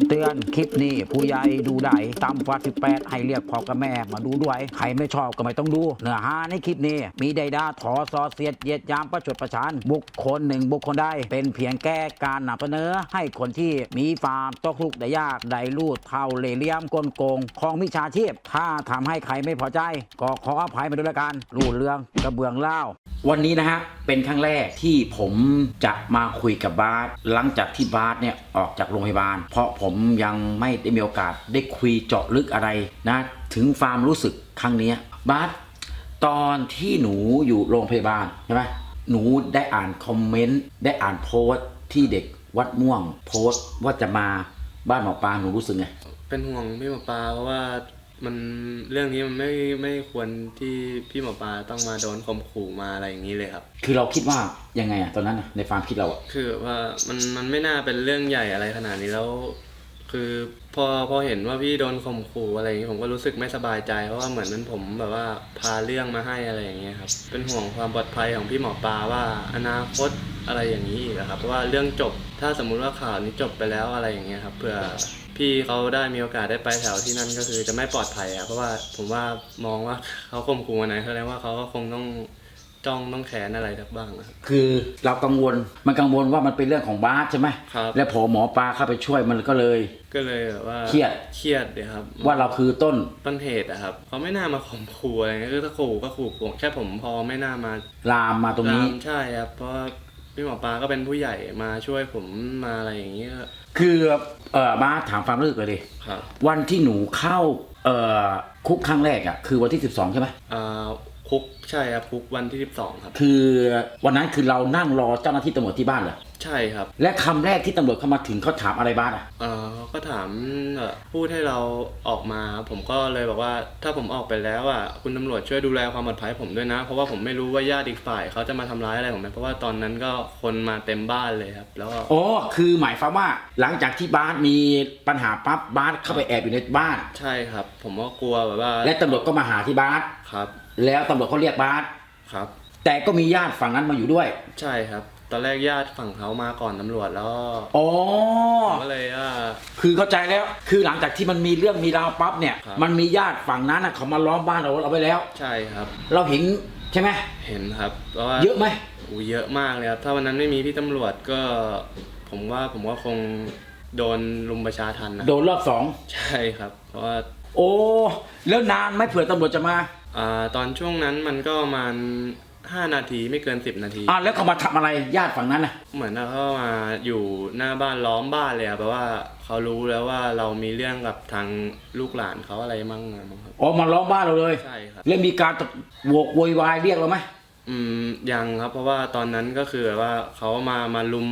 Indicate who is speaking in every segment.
Speaker 1: ำเตือน คลิปนี้ผู้ใหญ่ดูได้ต่ำกว่า 18 ให้เรียกพ่อกับแม่มาดูด้วย ใครไม่ชอบก็ไม่ต้องดู เนื้อหาในคลิปนี้ มีใดดาถอซอเสียดเยียดยามประชดประชันบุคคลหนึ่งบุคคลใดเป็นเพียงแก้การนำเสนอ ให้คนที่มีฟาร์มตกลุกข์ได้ยากได้ลูดเท่าเลเลียมกลโกงของมิชาชีพ ถ้าทำให้ใครไม่พอใจ ก็ขออภัยมาด้วยละกันรูดเรื่องกระเบื้องเล่า วันนี้นะฮะเป็นครั้งแรกที่ผมจะมาคุยกับบาสหลังจากที่บาสเนี่ยออกจากโรงพยาบาล เพราะผมยังไม่ได้มีโอกาสได้คุยเจาะลึกอะไรนะ ถึงความรู้สึกครั้งนี้บาสตอนที่หนูอยู่โรงพยาบาลใช่ไหมหนูได้อ่านคอมเมนต์ได้อ่านโพสต์ที่เด็กวัดม่วง โพสต์ว่าจะมาบ้านหมอปลาหนูรู้สึกไง
Speaker 2: เป็นห่วงพี่หมอปลาเพราะว่า มันเรื่องนี้มันไม่ไม่ควรที่พี่หมอปลาต้องมาโดนข่มขู่มาอะไรอย่างนี้เลยครับ
Speaker 1: คือเราคิดว่ายังไงอะตอนนั้นอะในความคิดเราอะ
Speaker 2: คือว่ามันมันไม่น่าเป็นเรื่องใหญ่อะไรขนาดนี้แล้ว คือพอพอเห็นว่าพี่โดนข่มขู่อะไรอย่างนี้ผมก็รู้สึกไม่สบายใจเพราะว่าเหมือนเป็นผมแบบว่าพาเรื่องมาให้อะไรอย่างเงี้ยครับเป็นห่วงความปลอดภัยของพี่หมอปลาว่าอนาคตอะไรอย่างนี้อีกอะครับเพราะว่าเรื่องจบถ้าสมมุติว่าข่าวนี้จบไปแล้วอะไรอย่างเงี้ยครับเพื่อ พี่เขาได้มีโอกาสได้ไปแถวที่นั่นก็คือจะไม่ปลอดภัยอะเพราะว่าผมว่ามองว่าเขาข่มขู่มาไหนแสดงว่าเขาก็คงต้องจ้องต้องแขนอะไรสักบ้างนะครับ
Speaker 1: คือเรากังวลมันกังวลว่ามันเป็นเรื่องของบาสใช่ไหม
Speaker 2: ครับ
Speaker 1: และพอหมอปลาเข้าไปช่วยมันก็เลย
Speaker 2: ก็เลยแบบว่า
Speaker 1: เครียด
Speaker 2: เครียดเลยครับ
Speaker 1: ว่าเราคือต้น
Speaker 2: ต้นเหตุอะครับเขาไม่น่ามาข่มขู่อะไรเงี้ยคือถ้าขู่ก็ขู่ผมแค่ผมพอไม่น่ามา
Speaker 1: ลามมาตรงนี้
Speaker 2: ลามใช่ครับเพราะว่า พี่หมอปลาก็เป็นผู้ใหญ่มาช่วยผมมาอะไรอย่างเงี้ย
Speaker 1: คือเออบาสถามความรู้สึกเลยดิ
Speaker 2: ครับ
Speaker 1: วันที่หนูเข้าเอ่อคุกครั้งแรกอะคือวันที่ 12 ใช่ไหม
Speaker 2: อ่าคุกใช่ครับคุกวันที่สิบสองครับ
Speaker 1: คือวันนั้นคือเรานั่งรอเจ้าหน้าที่ตำรวจที่บ้านเหรอ
Speaker 2: ใช่ครับ
Speaker 1: และคำแรกที่ตำรวจเข้ามาถึงเขาถามอะไรบาสอะ
Speaker 2: เอ่อเขาก็ถามเอ่อพูดให้เราออกมาผมก็เลยบอกว่าถ้าผมออกไปแล้วอะคุณตำรวจช่วยดูแลความปลอดภัยผมด้วยนะ เพราะว่าผมไม่รู้ว่าญาติอีกฝ่ายเขาจะมาทำร้ายอะไรผมไหมเพราะว่าตอนนั้นก็คนมาเต็มบ้านเลยครับ แล้วก็
Speaker 1: อ๋อ คือหมายความว่าหลังจากที่บาสมีปัญหาปั๊บบาสเข้าไปแอบอยู่ในบ้าน
Speaker 2: ใช่ครับ ผมก็กลัวแบบว่า
Speaker 1: และตำรวจก็มาหาที่บาส
Speaker 2: ครับ
Speaker 1: แล้วตำรวจเขาเรียกบาส
Speaker 2: ครับ
Speaker 1: แต่ก็มีญาติฝั่งนั้นมาอยู่ด้วย
Speaker 2: ใช่ครับ ตอนแรกญาติฝั่งเขามาก่อนตำรวจแล้ว
Speaker 1: อ๋อ
Speaker 2: ผมก็เลยว่า
Speaker 1: คือเข้าใจแล้ว คือหลังจากที่มันมีเรื่องมีราวปั๊บเนี่ย
Speaker 2: ครับ
Speaker 1: มันมีญาติฝั่งนั้นน่ะเขามาล้อมบ้านเราเราไปแล้ว
Speaker 2: ใช่ครับ
Speaker 1: เราเห็นใช่ไหม
Speaker 2: เห็นครับเพราะว่า
Speaker 1: เยอะไหม
Speaker 2: อู้เยอะมากเลยครับ ถ้าวันนั้นไม่มีพี่ตำรวจก็ ผมว่าผมว่าคงโดนลุมประชาทันนะ
Speaker 1: โดนรอบสอง
Speaker 2: ใช่ครับ เพราะว่า
Speaker 1: โอ้ แล้วนานไหมเผื่อตำรวจจะมา
Speaker 2: อ่าตอนช่วงนั้นมันก็ประมาณ ห้านาทีไม่เกินสิบนาที
Speaker 1: อ่าแล้วเขามาทำอะไรญาติฝั่งนั้นน่ะ
Speaker 2: เหมือนว่าเขามาอยู่หน้าบ้านล้อมบ้านเลยอะแปลว่าเขารู้แล้วว่าเรามีเรื่องกับทางลูกหลานเขาอะไรมั่งอะมั้งครับ
Speaker 1: อ๋อมาล้อมบ้านเราเลย
Speaker 2: ใช่ครับ
Speaker 1: แล้วมีการตะโวกโวยวายเรียกเราไหม
Speaker 2: อืมยังครับ เพราะว่าตอนนั้นก็คือแบบว่าเขามามาลุม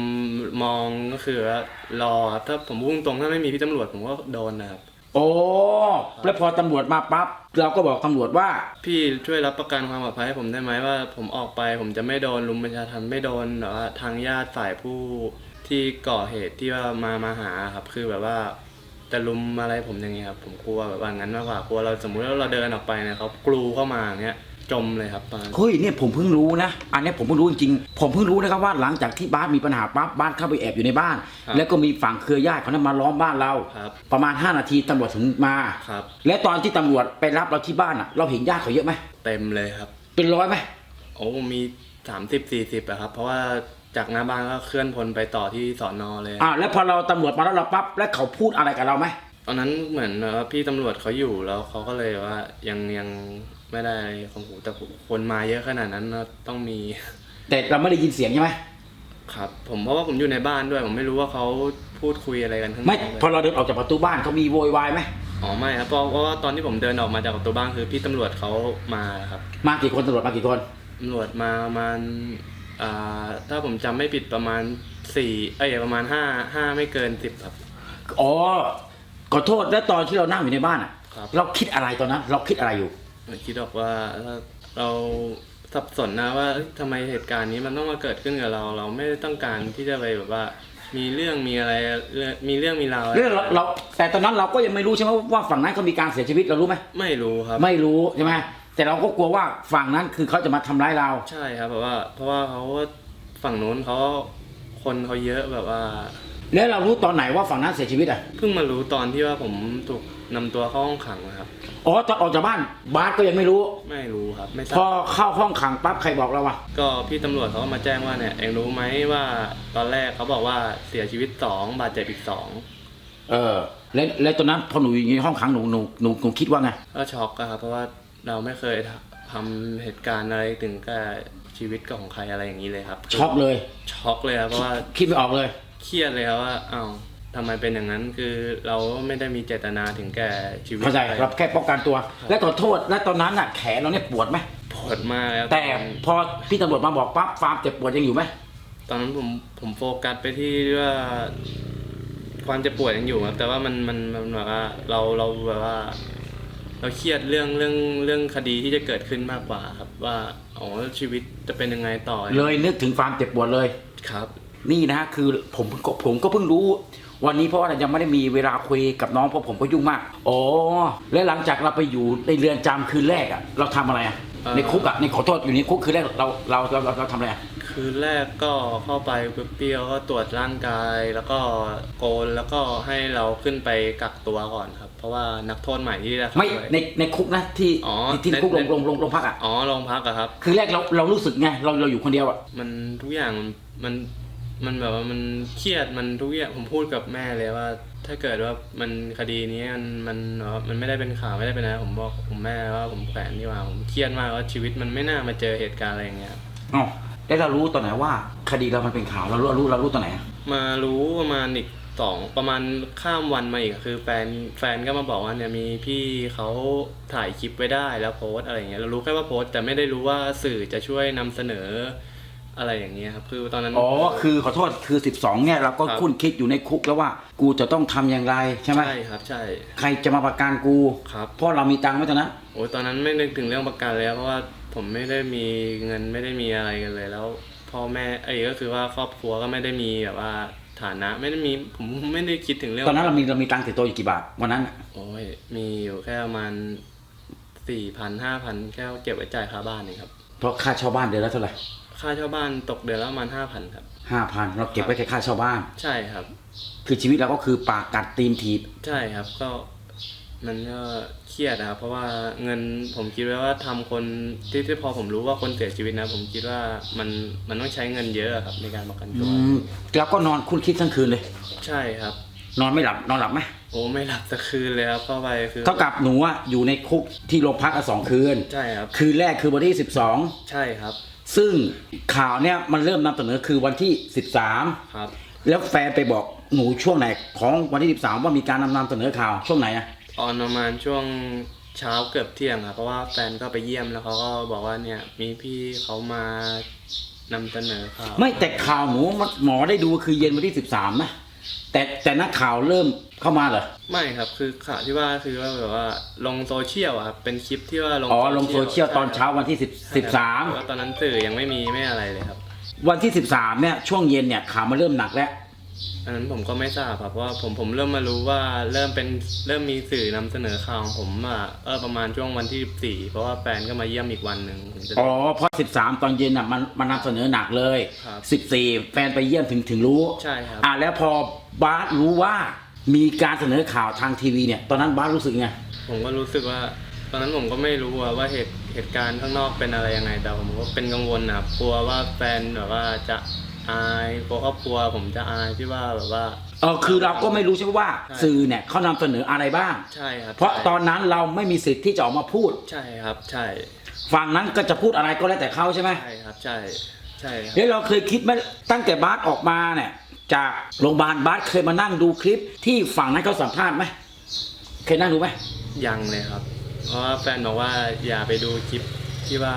Speaker 2: มองก็คือว่ารอครับถ้าผมพูดตรงๆถ้าไม่มีพี่ตำรวจผมก็โดนนะครับ
Speaker 1: โอ้แล้วพอตำรวจมาปั๊บเราก็บอกตำรวจว่า
Speaker 2: พี่ช่วยรับประกันความปลอดภัยให้ผมได้ไหมว่า ผมออกไปผมจะไม่โดนลุมประชาธรรมไม่โดนแบบว่าทางญาติฝ่ายผู้ที่ก่อเหตุที่ว่ามามาหาครับคือแบบว่าจะลุมอะไรผมอย่างเงี้ยครับผมกลัวแบบว่างั้นมากกว่ากลัวเราสมมุติว่าเราเดินออกไปเนี่ยเขากลูเข้ามาอย่างเงี้ย จมเลยครับตอนนั้น
Speaker 1: เฮ้ยเนี่ยผมเพิ่งรู้นะ อันเนี้ยผมเพิ่งรู้จริงๆผมเพิ่งรู้นะครับว่าหลังจากที่บ้านมีปัญหาปั๊บบ้านเข้าไปแอบอยู่ในบ้านแล้วก็มีฝั่งเครือญาติเขานั้นมาล้อมบ้านเรา
Speaker 2: ครับ
Speaker 1: ประมาณ 5 นาทีตำรวจถึงมา
Speaker 2: ครับ
Speaker 1: และตอนที่ตำรวจไปรับเราที่บ้านอะ เราเห็นญาติเขาเยอะไหม
Speaker 2: เต็มเลยครับ
Speaker 1: เป็นร้อยไหม
Speaker 2: โอ้มีสามสิบสี่สิบอะครับ เพราะว่าจากหน้าบ้านก็เคลื่อนพลไปต่อที่สอนอเลย
Speaker 1: อ่าแล้วพอเราตำรวจมาแล้วเราปั๊บแล้วเขาพูดอะไรกับเราไหม
Speaker 2: ตอนนั้นเหมือนว่าพี่ตำรวจเขาอยู่แล้วเขาก็เลยว่ายังยัง ไม่ได้ของหูแต่คนมาเยอะขนาดนั้นนะต้องมี
Speaker 1: แต่เราไม่ได้ยินเสียงใช่ไหม
Speaker 2: ครับ ผมเพราะว่าผมอยู่ในบ้านด้วย ผมไม่รู้ว่าเขาพูดคุยอะไรกันข้างน
Speaker 1: ไม่
Speaker 2: อกเลย
Speaker 1: พอเราเดินออกจากประตูบ้านเขามีโวยวายไหม
Speaker 2: อ๋อไม่ครับเพราะเพราะว่าตอนที่ผมเดินออกมาจากประตูบ้านคือพี่ตำรวจเขามาครับ
Speaker 1: มากี่คนตำรวจมากี่คน
Speaker 2: ตำรวจมาประมาณอ่าถ้าผมจำไม่ผิดประมาณสี่เอ้ยประมาณห้าห้าไม่เกินสิบครับ
Speaker 1: อ๋อขอโทษแล้วตอนที่เรานั่งอยู่ในบ้านอะ
Speaker 2: ครับ
Speaker 1: เราคิดอะไรตอนนั้น เราคิดอะไรอยู่
Speaker 2: ผม คิดออกว่าถ้าเราสับสนนะว่าเอ้ยทำไมเหตุการณ์นี้มันต้องมาเกิดขึ้นกับเรา เราไม่ได้ต้องการที่จะไปแบบว่า มีเรื่องมีอะไรเรื่องมีเรื่องมีราวอะไร
Speaker 1: เรื่องเราเรา แต่ตอนนั้นเราก็ยังไม่รู้ใช่ไหมว่าฝั่งนั้นเขามีการเสียชีวิตเรารู้ไหม
Speaker 2: ไม่รู้ครับ
Speaker 1: ไม่รู้ใช่ไหมแต่เราก็กลัวว่าฝั่งนั้นคือเขาจะมาทำร้ายเรา
Speaker 2: ใช่ครับแบบว่า เพราะว่าเขาฝั่งนู้นเขาคนเขาเยอะแบบว่า
Speaker 1: แล้วเรารู้ตอนไหนว่าฝั่งนั้นเสียชีวิตอะ
Speaker 2: เพิ่งมารู้ตอนที่ว่าผมถูกนำตัวเข้าห้องขังนะครับ
Speaker 1: อ๋อตอนออกจากบ้านบาสก็ยังไม่รู้
Speaker 2: ไม่รู้ครับ ไม่ท
Speaker 1: พ
Speaker 2: รา
Speaker 1: อบเข้าห้องขังปั๊บใครบอกเราวะ
Speaker 2: ก็พี่ตำรวจเขาก็มาแจ้งว่าเนี่ยเองรู้ไหมว่าตอนแรกเขาบอกว่าเสียชีวิตสองบาดเจ็บอีกสอง
Speaker 1: เออ แล้วแล้วตอนนั้นพอหนูอยู่ในห้องขังหนูหนูหนูหนูคิดว่าไง
Speaker 2: ก็ช็อกอะครับเพราะว่าเราไม่เคยทำทำเหตุการณ์อะไรถึงกับชีวิตของใครอะไรอย่างนี้เลยครับ
Speaker 1: ช็อกเลย
Speaker 2: ช็อกเลยครับเพราะว่า
Speaker 1: คิดไม่ออกเลย
Speaker 2: เครียดเลยครับว่าอ้าว ทำไมเป็นอย่างนั้นคือเราไม่ได้มีเจตนาถึงแก่ชีวิต
Speaker 1: เข้าใจ
Speaker 2: ใคร
Speaker 1: เราแค่ป้องกันตัว และขอโทษและตอนนั้นน่ะแขนเราเนี่ยปวดไหม
Speaker 2: ปวดมากแล้ว
Speaker 1: แต่พอพี่ตำรวจมาบอกปั๊บฟาร์มเจ็บปวดยังอยู่ไหม
Speaker 2: ตอนนั้นผมผมโฟกัสไปที่ว่า ความเจ็บปวดยังอยู่ครับแต่ว่ามันมันมันแบบว่าเราเราแบบว่า เราเครียดเรื่องเรื่องเรื่องคดีที่จะเกิดขึ้นมากกว่าครับ ว่าอ๋อชีวิตจะเป็นยังไงต่อ
Speaker 1: เลยนึกถึงฟาร์มเจ็บปวดเลย
Speaker 2: ครับ
Speaker 1: นี่นะฮะคือผมก็ผมก็เพิ่งรู้ วันนี้เพราะว่ายังไม่ได้มีเวลาคุยกับน้องเพราะผมก็ยุ่งมากอ๋อและหลังจากเราไปอยู่ในเรือนจำคืนแรกอะเราทำอะไรอะ
Speaker 2: เอ่อ
Speaker 1: ในคุกอะในขอโทษอยู่ในคุกคืนแรกเราเราเราเราเราทำอะไรอะ
Speaker 2: คืนแรกก็เข้าไปเปรี้ยวๆก็ตรวจร่างกาย แล้วก็โกนแล้วก็ให้เราขึ้นไปกักตัวก่อนครับ เพราะว่านักโทษใหม่ที่จะเข้า
Speaker 1: ไม่
Speaker 2: ไป
Speaker 1: ในในคุกนะที่
Speaker 2: อ๋อ
Speaker 1: ที่ที่
Speaker 2: ใน
Speaker 1: คุกลง
Speaker 2: ใน
Speaker 1: ลงลงลงพักอะ
Speaker 2: อ๋อโรงพักอะครับ
Speaker 1: คือแรกเราเรารู้สึกไงเราเราอยู่คนเดียวอะ
Speaker 2: มันทุกอย่างมันมัน แบบว่ามันเครียดมันทุกอย่างผมพูดกับแม่เลยว่า ถ้าเกิดว่ามันคดีนี้มันมันแบบว่ามันไม่ได้เป็นข่าวไม่ได้เป็นอะไรผมบอกผมแม่ว่าผมแขวนดีกว่าผมเครียดมากว่าชีวิตมันไม่น่ามาเจอเหตุการณ์อะไรอย่างเงี้ย
Speaker 1: อ๋อแล้วเรารู้ตอนไหนว่า คดีเรามันเป็นข่าวเรารู้เรารู้เรารู้ตอนไหนอะ
Speaker 2: มารู้ประมาณอีกสองประมาณข้ามวันมาอีกคือแฟนแฟนก็มาบอกว่าเนี่ยมีพี่เขาถ่ายคลิปไว้ได้แล้วโพสต์อะไรอย่างเงี้ยเรารู้แค่ว่าโพสต์แต่ไม่ได้รู้ว่าสื่อจะช่วยนำเสนอ อะไรอย่างเงี้ยครับคือตอนนั้น
Speaker 1: อ๋อ คือขอโทษคือ 12 เนี่ยเราก็
Speaker 2: ครับ
Speaker 1: คุ้นคิดอยู่ในคุกแล้วว่า กูจะต้องทำอย่างไรใช่ไหม
Speaker 2: ใช่ครับใช่
Speaker 1: ใครจะมาประกันกู
Speaker 2: ครับ
Speaker 1: เพราะเรามีตังค์ไหมตอนนั้น
Speaker 2: โอ้ยตอนนั้นไม่นึกถึงเรื่องประกันเลยครับเพราะว่าผมไม่ได้มีเงินไม่ได้มีอะไรกันเลย แล้วพ่อแม่ไอ้ก็คือว่าครอบครัวก็ไม่ได้มีแบบว่าฐานะไม่ได้มีผมไม่ได้คิดถึงเรื่อง
Speaker 1: ตอนนั้นเรามีเรามีตังค์ติดตัวอยู่กี่บาทวันนั้นอะ
Speaker 2: โอ้ยมีอยู่แค่ประมาณสี่พันห้าพันแค่เก็บไว้จ่ายค่าบ้านนี่ครับ
Speaker 1: เพราะค่าเช่าบ้านเดือนละเท่าไหร่
Speaker 2: ค่าเช่าบ้านตกเดือนละประมาณห้าพันครับ
Speaker 1: ห้าพันเราเก็บไว้แค่ค่าเช่าบ้าน
Speaker 2: ใช่ครับ
Speaker 1: คือชีวิตเราก็คือปากกัดตีนถีบ
Speaker 2: ใช่ครับก็มันก็เครียดนะครับเพราะว่าเงินผมคิดไว้ว่าทำคนที่ที่พอผมรู้ว่าคนเสียชีวิตนะ ผมคิดว่ามันมันต้องใช้เงินเยอะครับในการประกันตัว
Speaker 1: อืมแล้วก็นอนคุ้นคิดทั้งคืนเลย
Speaker 2: ใช่ครับ
Speaker 1: นอนไม่หลับนอนหลับไหม
Speaker 2: โอ้ไม่หลับสักคืนเลยครับเข้าไปคือ
Speaker 1: เท่ากับหนูอะอยู่ในคุกที่โรงพักอะสองคืน
Speaker 2: ใช่ครับ
Speaker 1: คืนแรกคือวันที่สิบสอง
Speaker 2: ใช่ครับ
Speaker 1: ซึ่งข่าวเนี่ยมันเริ่มนำเสนอคือวันที่ 13
Speaker 2: ครับ
Speaker 1: แล้วแฟนไปบอกหนูช่วงไหนของวันที่ 13 ว่ามีการนำนำเสนอข่าวช่วงไหนอะ
Speaker 2: ตอนประมาณช่วงเช้าเกือบเที่ยงครับเพราะว่าแฟนก็ไปเยี่ยมแล้วเขาก็บอกว่าเนี่ยมีพี่เขามานำเสนอข่าว
Speaker 1: ไม่แต่ข่าวหนูหมอได้ดูคือเย็นวันที่ 13นะ แต่แต่นักข่าวเริ่มเข้ามาเหรอ
Speaker 2: ไม่ครับคือข่าวที่ว่าคือว่าแบบว่าลงโซเชียลอะครับเป็นคลิปที่ว่าลง
Speaker 1: อ๋อลงโซเชียลตอนเช้าวันที่
Speaker 2: ใช่
Speaker 1: 10
Speaker 2: ครับแต่ว่า
Speaker 1: 13
Speaker 2: ตอนนั้นสื่อยังไม่มีไม่อะไรเลยครับ
Speaker 1: วันที่ 13เนี่ยช่วงเย็นเนี่ยข่าวมาเริ่มหนักแล้ว
Speaker 2: อันนั้นผมก็ไม่ทราบครับเพราะว่าผมผมเริ่มมารู้ว่าเริ่มเป็นเริ่มมีสื่อนำเสนอข่าวของผมอะเออประมาณช่วงวันที่14เพราะว่าแฟนก็มาเยี่ยมอีกวันหนึ่งผมจะ
Speaker 1: อ๋อเพราะ13ตอนเย็นอะมันมันนำเสนอหนักเลย
Speaker 2: ครับ
Speaker 1: 14แฟนไปเยี่ยมถึงถึงรู้
Speaker 2: ใช่ครับ
Speaker 1: อะแล้วพอบาสรู้ว่ามีการเสนอข่าวทางทีวีเนี่ย ตอนนั้นบาสรู้สึกไง
Speaker 2: ผมก็รู้สึกว่า ตอนนั้นผมก็ไม่รู้อะว่าเหตุเหตุการณ์ข้างนอกเป็นอะไรยังไงแต่ผมก็เป็นกังวลนะครับกลัวว่าแฟนแบบว่าจะ อายกลัวครอบครัวผมจะอายที่ว่าแบบว่า
Speaker 1: เออคือเราก็ไม่รู้ใช่ไหมว่า
Speaker 2: ใช่
Speaker 1: สื่อเนี่ยเขานำเสนออะไรบ้าง
Speaker 2: ใช่ครับ
Speaker 1: เพราะ
Speaker 2: ใช่
Speaker 1: ตอนนั้นเราไม่มีสิทธิ์ที่จะออกมาพูด
Speaker 2: ใช่ครับ ใช่
Speaker 1: ฝั่งนั้นก็จะพูดอะไรก็แล้วแต่เขาใช่ไหม
Speaker 2: ใช่ครับใช่ใช่ครับ
Speaker 1: เดี๋ยวเราเคยคิดไหมตั้งแต่บาสออกมาเนี่ย จากโรงพยาบาลบาสเคยมานั่งดูคลิป ที่ฝั่งนั้นเขาสัมภาษณ์ไหมเคยนั่งดูไหม
Speaker 2: ยังเลยครับ เพราะว่าแฟนบอกว่าอย่าไปดูคลิปที่ว่า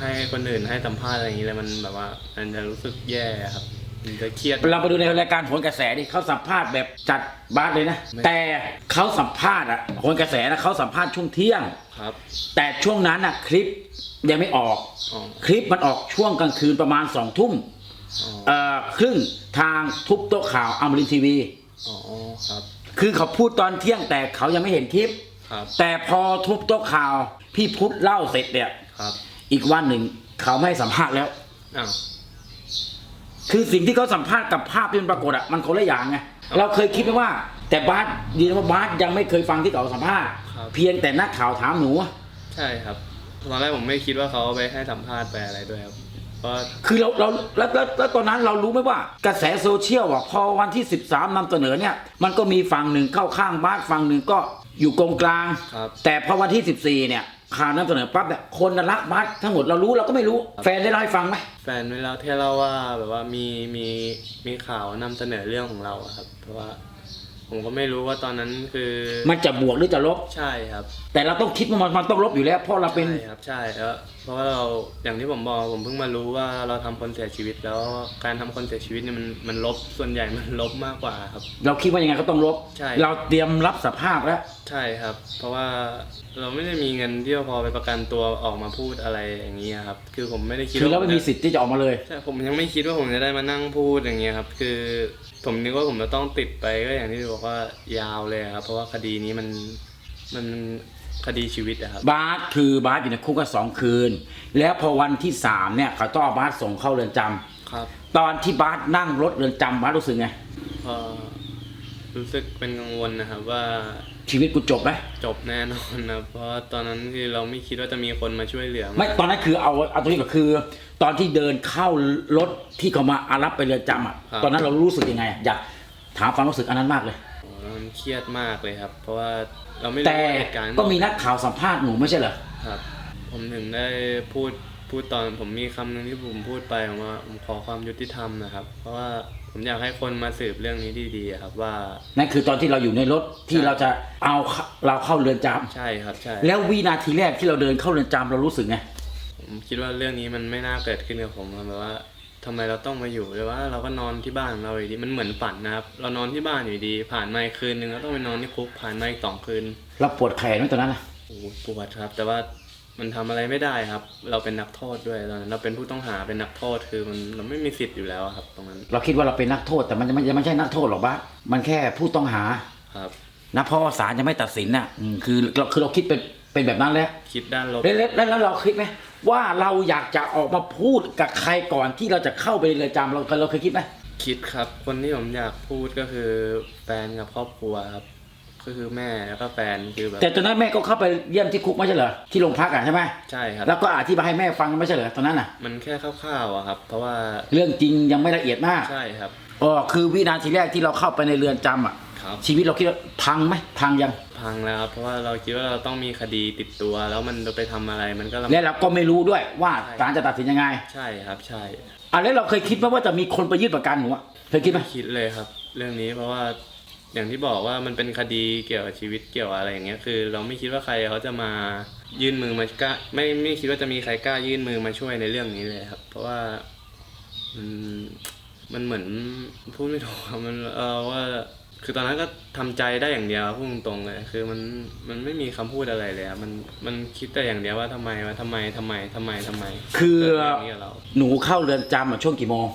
Speaker 2: ให้คนอื่นให้สัมภาษณ์อะไรอย่างนี้เลยมันแบบว่า มันจะรู้สึกแย่ครับ มันจะเครียด
Speaker 1: เราไปดูในรายการโหนกระแสดิเขาสัมภาษณ์แบบจัดบาสเลยนะ
Speaker 2: ไม่
Speaker 1: แต่เขาสัมภาษณ์อะโหนกระแสนะเขาสัมภาษณ์ช่วงเที่ยง
Speaker 2: ครับ
Speaker 1: แต่ช่วงนั้นอะคลิปยังไม่ออก
Speaker 2: อ๋อ
Speaker 1: คลิปมันออกช่วงกลางคืนประมาณสองทุ่ม
Speaker 2: อ๋อ
Speaker 1: เอ่อครึ่งทางทุบโต๊ะข่าวอมรินทร์ทีวี
Speaker 2: อ๋อ ครับ
Speaker 1: คือเขาพูดตอนเที่ยงแต่เขายังไม่เห็นคลิป
Speaker 2: ครับ
Speaker 1: แต่พอทุบโต๊ะข่าว พี่พุทธเล่าเสร็จเนี่ย
Speaker 2: ครับ
Speaker 1: อีกวันหนึ่งเขาไม่ให้สัมภาษณ์แล้ว
Speaker 2: อ้าว
Speaker 1: คือสิ่งที่เขาสัมภาษณ์กับภาพที่มันปรากฏอะมันคนละอย่างไงเราเคยคิดไหมว่า แต่บาสยืนยันว่าบาสยังไม่เคยฟังที่เขาสัมภาษณ์
Speaker 2: ครับ
Speaker 1: เพียงแต่นักข่าวถามหนู
Speaker 2: ใช่ครับ ตอนแรกผมไม่คิดว่าเขาไปให้สัมภาษณ์ไปอะไรด้วยครับ เพราะ
Speaker 1: คือเราเราแล้วแล้วแล้วตอนนั้นเรารู้ไหมว่ากระแสโซเชียลอะพอวันที่ 13นำเสนอเนี่ย มันก็มีฝั่งหนึ่งเข้าข้างบาสฝั่งหนึ่งก็อยู่กองกลาง
Speaker 2: ครับ
Speaker 1: แต่พอวันที่ 14 เนี่ย ข่าวนำเสนอปั๊บเนี่ยคนน่ะรักบาสทั้งหมดเรารู้เราก็ไม่รู้แฟนได้เล่าให้ฟังไหม
Speaker 2: แฟนเวลาที่เล่าว่าแบบว่ามีมีมีข่าวนำเสนอเรื่องของเราอะครับเพราะว่า ผมก็ไม่รู้ว่าตอนนั้นคือ
Speaker 1: มันจะบวกหรือจะลบ
Speaker 2: ใช่ครับ
Speaker 1: แต่เราต้องคิดว่ามันมันต้องลบอยู่แล้ว เพราะเราเป็น
Speaker 2: ใช่ครับใช่แล้วเพราะว่าเราอย่างที่ผมบอกผมเพิ่งมารู้ว่าเราทำคนเสียชีวิตแล้วการทำคนเสียชีวิตเนี่ยมันมันลบส่วนใหญ่มันลบมากกว่าครับ
Speaker 1: เราคิดว่ายังไงก็ต้องลบ
Speaker 2: ใช่
Speaker 1: เราเตรียมรับสภาพแล้ว
Speaker 2: ใช่ครับ เพราะว่าเราไม่ได้มีเงินที่จะพอไปประกันตัวออกมาพูดอะไรอย่างนี้ยครับ คือผมไม่ได้คิด
Speaker 1: คือเรา
Speaker 2: ว่า
Speaker 1: ไม่มีสิทธิ์ที่จะออกมาเลย
Speaker 2: ใช่ผมยังไม่คิดว่าผมจะได้มานั่งพูดอย่างเงี้ยครับ คือ ผมนึกว่าผมจะต้องติดไปก็อย่างที่บอกว่ายาวเลยครับ เพราะว่าคดีนี้มันมันคดีชีวิตอะครับ
Speaker 1: บาสคือบาสอยู่ในคุกกันสองคืน แล้วพอวันที่สามเนี่ยเขาต้องเอาบาสส่งเข้าเรือนจำ
Speaker 2: ครับ
Speaker 1: ตอนที่บาสนั่งรถเรือนจำบาสรู้สึกไง
Speaker 2: ก็รู้สึกเป็นกังวลนะครับว่า
Speaker 1: ชีวิตกูจบไหม
Speaker 2: จบแน่นอนนะเพราะว่าตอนนั้นคือเราไม่คิดว่าจะมีคนมาช่วยเหลือ
Speaker 1: ไม่ตอนนั้นคือเอาเอาตรงนี้ก็คือ ตอนที่เดินเข้ารถที่เขามาอารับไปเรือนจำอะตอนนั้นเรารู้สึกยังไงอะอยากถามความรู้สึกอันนั้นมากเลย
Speaker 2: โอ้มันเครียดมากเลยครับ เพราะว่าเราไม่รู้
Speaker 1: แต่
Speaker 2: ว่าเหตุการณ์
Speaker 1: ก็มีนักข่าวสัมภาษณ์หนูไม่ใช่เหรอ
Speaker 2: ครับ ผมถึงได้พูดพูดตอนผมมีคำหนึ่งที่ผมพูดไปผมว่าผมขอความยุติธรรมนะครับ เพราะว่า ผมอยากให้คนมาสืบเรื่องนี้ดีๆอะครับว่า
Speaker 1: นั่นคือตอนที่เราอยู่ในรถที่
Speaker 2: ใช่
Speaker 1: เราจะเอาเข้าเราเข้าเรือนจำ
Speaker 2: ใช่ครับใช่
Speaker 1: แล้ววินาทีแรกที่เราเดินเข้าเรือนจำเรารู้สึกไง
Speaker 2: ผมคิดว่าเรื่องนี้มันไม่น่าเกิดขึ้นกับผมครับแบบว่าทำไมเราต้องมาอยู่เลยว่าเราก็นอนที่บ้านของเราอยู่ดีมันเหมือนฝันนะครับ เรานอนที่บ้านอยู่ดี ผ่านมาอีกคืนนึงแล้วต้องไปนอนที่คุกผ่านมาอีกสองคืน
Speaker 1: เราปวดแขนไหมตอนนั้นอะ
Speaker 2: โอ้โหปวดครับ แต่ว่า มันทำอะไรไม่ได้ครับ เราเป็นนักโทษด้วยตอนนั้นเราเป็นผู้ต้องหาเป็นนักโทษคือมันเราไม่มีสิทธิ์อยู่แล้วอะครับ ตรงนั้น
Speaker 1: เราคิดว่าเราเป็นนักโทษแต่มันจะไม่ยังไม่ใช่นักโทษหรอกบ้าสมันแค่ผู้ต้องหา
Speaker 2: ครับ
Speaker 1: นะเพราะว่าศาลยังไม่ตัดสินน่ะอืมคือเราคือเราคิดเป็นเป็นแบบนั้นแล้ว
Speaker 2: คิดด้านลบ
Speaker 1: แล้วแล้วแล้วแล้วเราคิดไหมว่าเราอยากจะออกมาพูดกับใครก่อนที่เราจะเข้าไปในเรือนจำเราเราเคยคิดไหม
Speaker 2: คิดครับ คนที่ผมอยากพูดก็คือแฟนกับครอบครัวครับ ก็คือแม่แล้วก็แฟนคือแบบ
Speaker 1: แต่ตอนนั้นแม่ก็เข้าไปเยี่ยมที่คุกไม่ใช่เหรอที่โรงพักอะใช่ไหม
Speaker 2: ใช่ครับ
Speaker 1: แล้วก็อธิบายให้แม่ฟังไม่ใช่เหรอตอนนั้นอะ
Speaker 2: มันแค่คร่าวๆอะครับ เพราะว่า
Speaker 1: เรื่องจริงยังไม่ละเอียดมาก
Speaker 2: ใช่ครับ
Speaker 1: อ๋อคือวินาทีแรกที่เราเข้าไปในเรือนจำอะ
Speaker 2: ครับ
Speaker 1: ชีวิตเราคิดว่าพังไหมพังยัง
Speaker 2: พังแล้วครับเพราะว่าเราคิดว่าเราต้องมีคดีติดตัว แล้วมันจะไปทำอะไรมันก็ลำ
Speaker 1: และเราก็ไม่รู้ด้วยว่าศาลจะตัดสินยังไง
Speaker 2: ใช่ครับ ใช่
Speaker 1: อะแล้วเราเคยคิดไหมว่าจะมีคนไปยื่นประกันหนูอะเคยคิดไหม
Speaker 2: คิดเลยครับ เรื่องนี้เพราะว่า อย่างที่บอกว่ามันเป็นคดีเกี่ยวกับชีวิตเกี่ยวอะไรอย่างเงี้ยคือ เราไม่คิดว่าใครเขาจะมายื่นมือมากล้าไม่ไม่คิดว่าจะมีใครกล้ายื่นมือมาช่วยในเรื่องนี้เลยครับ เพราะว่ามันมันเหมือนพูดไม่ถูกครับมันเออว่า คือตอนนั้นก็ทำใจได้อย่างเดียวพูดตรงๆเลยคือมันมันไม่มีคำพูดอะไรเลยครับมันมันคิดแต่อย่างเดียวว่าทำไมว่าทำไมทำไมทำไมทำไม
Speaker 1: คือ
Speaker 2: เกิดเรื่องนี้กับเรา
Speaker 1: หนูเข้าเรือนจำอะช่วงกี่โมง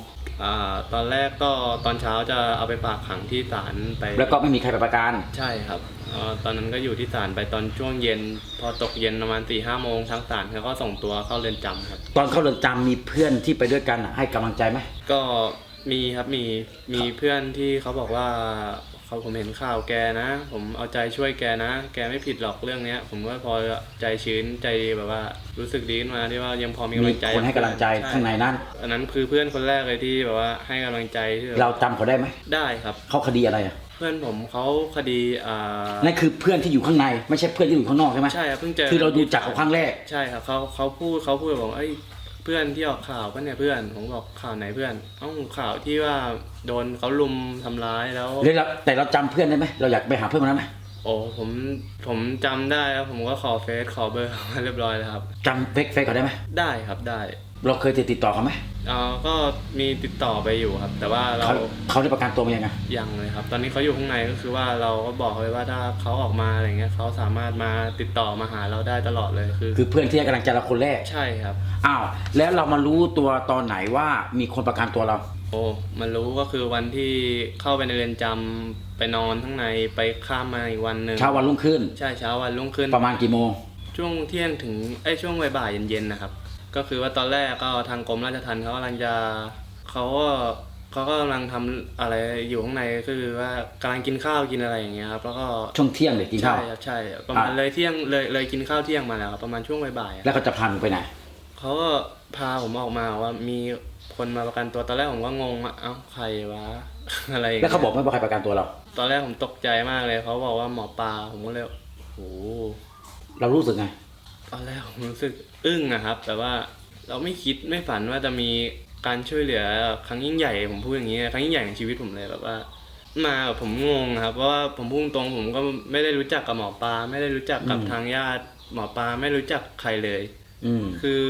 Speaker 2: อ่าตอนแรกก็ตอนเช้าจะเอาไปฝากขังที่ศาลไป
Speaker 1: แล้วก็ไม่มีใครไปประกัน
Speaker 2: ใช่ครับเอ่อตอนนั้นก็อยู่ที่ศาลไปตอนช่วงเย็น พอตกเย็นประมาณสี่ห้าโมงทางศาลเขาก็ส่งตัวเข้าเรือนจำครับ
Speaker 1: ตอนเข้าเรือนจำมีเพื่อนที่ไปด้วยกันอะให้กำลังใจไหม
Speaker 2: ก็มีครับมีมีเพื่อนที่เขาบอกว่า เขาผมเห็นข่าวแกนะ ผมเอาใจช่วยแกนะ แกไม่ผิดหรอกเรื่องเนี้ย ผมก็พอใจชื้นใจแบบว่า รู้สึกดีขึ้นมาที่ว่ายังพอมีกำ
Speaker 1: มี
Speaker 2: ลังใจ
Speaker 1: คนให้กำลังใจ
Speaker 2: ช่
Speaker 1: ข้างในนั้น
Speaker 2: อันนั้นคือเพื่อนคนแรกเลยที่แบบว่าให้กำลังใจที่แบบ
Speaker 1: เราจำเขาได้ไหม
Speaker 2: ได้ครับ
Speaker 1: เขาคดีอะไรอะ
Speaker 2: เพื่อนผมเขาคดีอ่า
Speaker 1: นั่นคือเพื่อนที่อยู่ข้างในไม่ใช่เพื่อนที่อยู่ข้างนอกใช่ไหม
Speaker 2: ใช่ครับเพิ่งเจอ
Speaker 1: คือเราดูจักเขาครั้งแรก
Speaker 2: ใช่ครับเขาเขาพูดเขาพูดบอกว่าเอ้ย เพื่อนที่ออกข่าวก็เนี่ยเพื่อน ผมบอกข่าวไหนเพื่อนเอ้าข่าวที่ว่าโดนเขาลุมทำร้ายแล้ว
Speaker 1: แล้วเราแต่เราจำเพื่อนได้ไหมเราอยากไปหาเพื่อนคนนั้นไหม
Speaker 2: โอ้ผมผมจำได้ครับผมก็ขอเฟซขอเบอร์เขามาเรียบร้อยแล้วครับ
Speaker 1: จำเฟกเฟกเขาได้ไหม
Speaker 2: ได้ครับได้
Speaker 1: เราเคยติดต่อเขาไหม
Speaker 2: เอ่อก็มีติดต่อไปอยู่ครับ แต่ว่าเรา
Speaker 1: เขาเขาได้ประกันตัวมายังไง
Speaker 2: ยังเลยครับ ตอนนี้เขาอยู่ข้างในก็คือว่าเราก็บอกเลยว่าถ้าเขาออกมาอะไรเงี้ยเขาสามารถมาติดต่อมาหาเราได้ตลอดเลยคือ
Speaker 1: คือเพื่อนที่ให้กำลังใจเราคนแรก
Speaker 2: ใช่ครับ
Speaker 1: อ้าวแล้วเรามารู้ตัวตอนไหนว่ามีคนประกันตัวเรา
Speaker 2: โอ้มันรู้ก็คือวันที่เข้าไปในเรือนจำไปนอนข้างในไปข้ามมาอีกวันหนึ่ง
Speaker 1: เช้าวันรุ่งขึ้น
Speaker 2: ใช่เช้าวันรุ่งขึ้น
Speaker 1: ประมาณกี่โมง
Speaker 2: ช่วงเที่ยงถึงไอ้ยช่วงบ่ายๆเย็นๆนะครับ ก็คือว่าตอนแรกก็ทางกรมราชทัณฑ์เขากำลังจะเขาก็เขาก็กำลังทำอะไรอยู่ข้างในก็คือว่ากำลังกินข้าวกินอะไรอย่างเงี้ยครับแล้วก็
Speaker 1: ช่วงเที่ยงเลยกินข้า
Speaker 2: ใช่
Speaker 1: ว
Speaker 2: ครับใช่ประมาณ
Speaker 1: อะ
Speaker 2: เลยเที่ยงเลยเลยกินข้าวเที่ยงมาแล้วครับประมาณช่วงบ่ายๆอะ
Speaker 1: แล้วเขาจะพันไปไหน
Speaker 2: เขาก็พาผมออกมาว่ามีคนมาประกันตัวตอนแรกผมก็งงอะเอ้าใครวะอะไรย่ง
Speaker 1: แล้
Speaker 2: งี้
Speaker 1: วยเขาบอกไหม่ว่าใครประกันตัวเรา
Speaker 2: ตอนแรกผมตกใจมากเลยเขาบอกว่าหมอปลาผมก็เลยโอ้โห
Speaker 1: เรารู้สึกไง
Speaker 2: ตอนแรกผมรู้สึก อึ้งนะครับ แต่ว่าเราไม่คิดไม่ฝันว่าจะมีการช่วยเหลือครั้งยิ่งใหญ่ผมพูดอย่างนี้ครั้งยิ่งใหญ่ในชีวิตผมเลยแบบว่า มาแบบผมงงครับเพราะว่าผมพูดตรงๆผมก็ไม่ได้รู้จักกับหมอปลาไม่ได้รู้จักกับ
Speaker 1: อืม
Speaker 2: ทางญาติหมอปลาไม่รู้จักใครเลย
Speaker 1: อืม
Speaker 2: คือ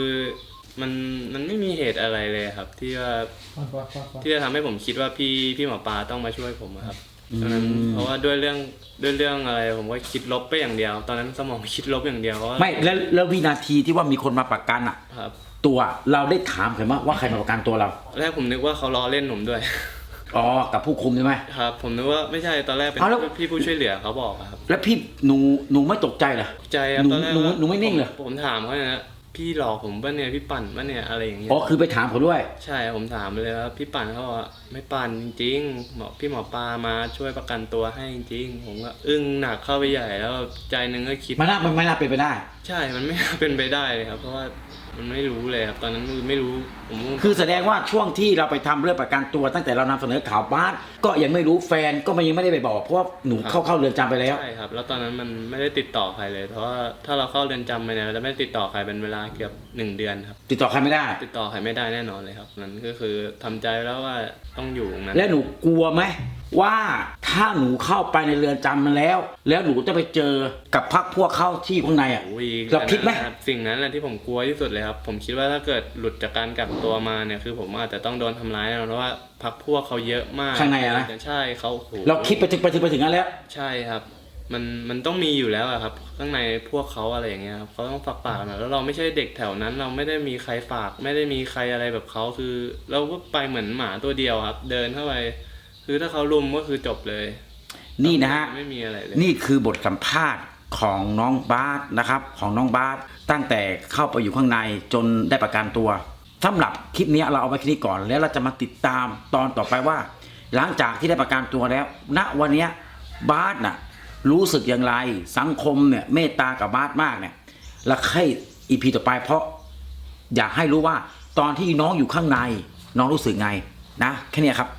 Speaker 2: มันมันไม่มีเหตุอะไรเลยครับ ที่ว่าที่จะทำให้ผมคิดว่าพี่พี่หมอปลาต้องมาช่วยผมอะครับ ตอนนั้น
Speaker 1: อืม
Speaker 2: เพราะว่าด้วยเรื่องด้วยเรื่องอะไร ผมก็คิดลบไปอย่างเดียว ตอนนั้นสมองคิดลบอย่างเดียวว่า
Speaker 1: ไม่แล้วแล้ววินาทีที่ว่ามีคนมาประกันอะ
Speaker 2: ครับ
Speaker 1: ตัวเราได้ถามเขาไหมว่าใครมาประกันตัวเรา
Speaker 2: แรกผมนึกว่าเขาล้อเล่นผมด้วย
Speaker 1: อ๋อกับผู้คุมใช่ไหม
Speaker 2: ครับ ผมนึกว่าไม่ใช่ตอนแรกเป็น
Speaker 1: เอาแล้ว
Speaker 2: พี่ผู้ช่วยเหลือเขาบอกอะครับ
Speaker 1: แล้วพี่หนูหนูไม่ตกใจเหรอ
Speaker 2: ใจครับ
Speaker 1: หนู
Speaker 2: ตอนแรก
Speaker 1: หนู
Speaker 2: ว่า
Speaker 1: หนูไม่นิ่งเหรอ
Speaker 2: ผมผมถามเขาเนี่ยนะ พี่หลอกผมป่ะเนี่ยพี่ปั่นป่ะเนี่ยอะไรอย่างเงี้ย
Speaker 1: อ๋อคือไปถามเขาด้วย
Speaker 2: ใช่ผมถามไปเลยว่าพี่ปั่นเขาบอกว่าไม่ปั่นจริงๆหมอพี่หมอปลามาช่วยประกันตัวให้จริงๆผมก็อึ้งหนักเข้าไปใหญ่แล้วใจหนึงก็คิด
Speaker 1: มันน่ามันไม่น่าเป็นไปได้
Speaker 2: ใช่ มันไม่น่าเป็นไปได้เลยครับ เพราะว่า มันไม่รู้เลยครับตอนนั้นคือไม่รู้ผมพูด
Speaker 1: คือแสดงว่าช่วงที่เราไปทำเรื่องประกันตัวตั้งแต่เรานำเสนอข่าวบ้านก็ยังไม่รู้แฟนก็ไม่ยังไม่ได้ไปบอกเพราะว่าหนูเข้าเข้าเรือนจำไปแล้ว
Speaker 2: ใช่ครับ แล้วตอนนั้นมันไม่ได้ติดต่อใครเลย เพราะว่าถ้าเราเข้าเรือนจำไปเนี่ยเราจะไม่ติดต่อใครเป็นเวลาเกือบหนึ่งเดือนครับ
Speaker 1: ติดต่อใครไม่ได้
Speaker 2: ติดต่อใครไม่ได้แน่นอนเลยครับ นั้นก็คือทำใจแล้วว่าต้องอยู่ตรงนั้น
Speaker 1: และหนูกลัวไหม ว่าถ้าหนูเข้าไปในเรือนจำมาแล้ว แล้วหนูจะไปเจอกับพักพวกเข้าที่ข้างในอะ
Speaker 2: โอ้ย
Speaker 1: เราคิดไหม
Speaker 2: นะครับสิ่งนั้นแหละที่ผมกลัวที่สุดเลยครับ ผมคิดว่าถ้าเกิดหลุดจากการกักตัวมาเนี่ยคือ ผมอาจจะต้องโดนทำร้ายแน่นอนเพราะว่าพักพวกเขาเยอะมาก
Speaker 1: ข้างในอะนะ
Speaker 2: ใช่เขาโอ้โห
Speaker 1: เราคิดไปถึงไปถึงไปถึงนั้นแล้ว
Speaker 2: ใช่ครับมันมันต้องมีอยู่แล้วอะครับ ข้างในพวกเขาอะไรอย่างเงี้ยครับเขาต้องฝากปากกันมาแล้วเราไม่ใช่เด็กแถวนั้น เราไม่ได้มีใครฝาก ไม่ได้มีใครอะไรแบบเขาคือ เราก็ไปเหมือนหมาตัวเดียวครับ เดินเข้าไป คือถ้าเขาลุมก็คือจบเลย
Speaker 1: นี่นะฮะ
Speaker 2: ไม่มีอะไรเลย
Speaker 1: นี่คือบทสัมภาษณ์ของน้องบาสนะครับ ของน้องบาสตั้งแต่เข้าไปอยู่ข้างในจนได้ประกันตัวสำหรับคลิปนี้เราเอาไว้แค่นี้ก่อนแล้วเราจะมาติดตามตอนต่อไปว่า หลังจากที่ได้ประกันตัวแล้ว ณวันเนี้ยบาสน่ะรู้สึกอย่างไรสังคมเนี่ยเมตตากับบาสมากเนี่ยและให้อีพีต่อไปเพราะอยากให้รู้ว่าตอนที่น้องอยู่ข้างใน น้องรู้สึกไงนะแค่เนี้ยครับ